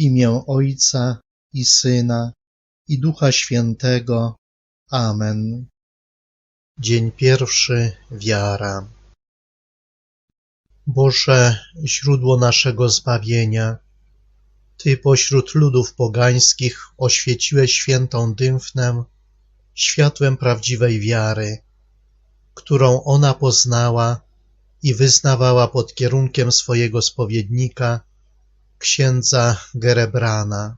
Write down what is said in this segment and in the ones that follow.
imię Ojca i Syna i Ducha Świętego. Amen. Dzień pierwszy. Wiara. Boże, źródło naszego zbawienia, Ty pośród ludów pogańskich oświeciłeś świętą Dymfnę światłem prawdziwej wiary, którą ona poznała i wyznawała pod kierunkiem swojego spowiednika, księdza Gerebrana,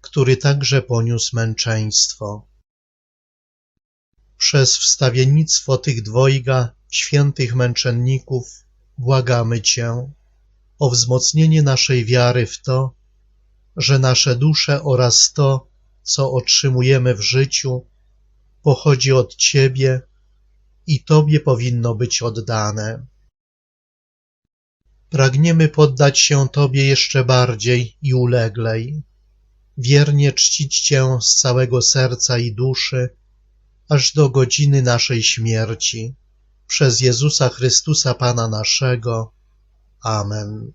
który także poniósł męczeństwo. Przez wstawiennictwo tych dwojga świętych męczenników błagamy Cię o wzmocnienie naszej wiary w to, że nasze dusze oraz to, co otrzymujemy w życiu, pochodzi od Ciebie i Tobie powinno być oddane. Pragniemy poddać się Tobie jeszcze bardziej i uleglej, wiernie czcić Cię z całego serca i duszy, aż do godziny naszej śmierci. Przez Jezusa Chrystusa Pana naszego. Amen.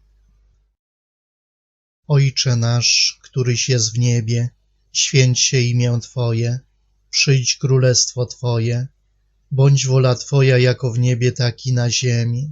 Ojcze nasz, któryś jest w niebie, święć się imię Twoje, przyjdź królestwo Twoje, bądź wola Twoja jako w niebie, tak i na ziemi.